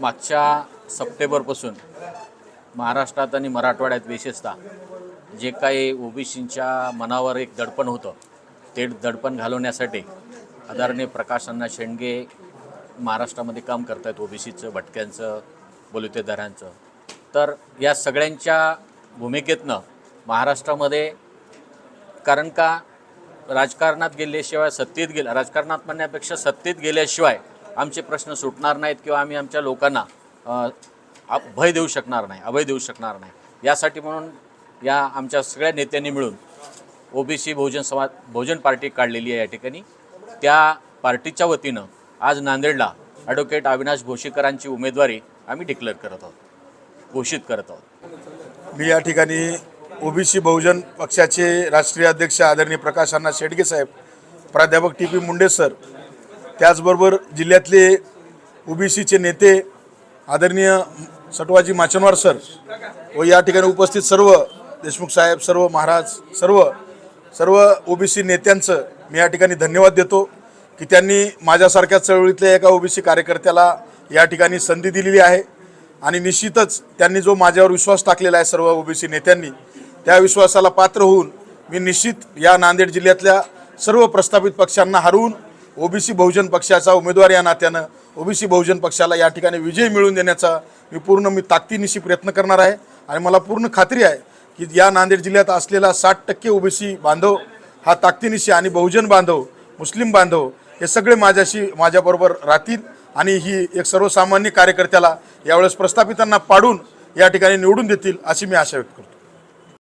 मागच्या सप्टेंबरपासून महाराष्ट्रात आणि मराठवाड्यात विशेषतः जे काही ओबीसींच्या मनावर एक दडपण होतं ते दडपण घालवण्यासाठी आदरणीय प्रकाश अण्णा शेंडगे महाराष्ट्रामध्ये काम करत आहेत ओबीसीचं भटक्यांचं बलुतेदारांचं. तर या सगळ्यांच्या भूमिकेतनं महाराष्ट्रामध्ये कारण का राजकारणात गेल्याशिवाय सत्तेत गेल्या राजकारणात म्हणण्यापेक्षा सत्तेत गेल्याशिवाय आमचे प्रश्न सुटणार नाहीत किंवा आम्ही आमच्या लोकांना आ- भय देऊ शकणार नाही अभय देऊ शकणार नाही. यासाठी म्हणून या आमच्या सगळ्या नेत्यांनी मिळून ओबीसी बहुजन समाज बहुजन पार्टी काढलेली आहे या ठिकाणी. त्या पार्टीच्या वतीनं आज नांदेडला ॲडव्होकेट अविनाश भोशीकरांची उमेदवारी आम्ही डिक्लेअर करत आहोत घोषित करत आहोत. मी या ठिकाणी ओबीसी बहुजन पक्षाचे राष्ट्रीय अध्यक्ष आदरणीय प्रकाश अण्णा शेडगे साहेब प्राध्यापक टी पी मुंडे सर त्याचबरोबर जिल्ह्यातले ओबीसीचे नेते आदरणीय सटवाजी माचनवार सर व या ठिकाणी उपस्थित सर्व देशमुख साहेब सर्व महाराज सर्व सर्व ओबीसी नेत्यांचं मी या ठिकाणी धन्यवाद देतो की त्यांनी माझ्यासारख्या चळवळीतल्या एका ओबीसी कार्यकर्त्याला या ठिकाणी संधी दिलेली आहे. आणि निश्चितच त्यांनी जो माझ्यावर विश्वास टाकलेला आहे सर्व ओबीसी नेत्यांनी त्या विश्वासाला पात्र होऊन मी निश्चित या नांदेड जिल्ह्यातल्या सर्व प्रस्थापित पक्षांना हरवून ओबीसी बहुजन पक्षाचा उमेदवार या नात्यानं ओबीसी बहुजन पक्षाला या ठिकाणी विजय मिळवून देण्याचा मी पूर्ण मी ताकदीनिशी प्रयत्न करणार आहे. आणि मला पूर्ण खात्री आहे की या नांदेड जिल्ह्यात असलेला साठ टक्के ओबीसी बांधव हा ताकदीनिशी आणि बहुजन बांधव मुस्लिम बांधव हे सगळे माझ्याशी माझ्याबरोबर राहतील आणि ही एक सर्वसामान्य कार्यकर्त्याला यावेळेस प्रस्थापितांना पाडून या ठिकाणी निवडून देतील अशी मी आशा व्यक्त करतो.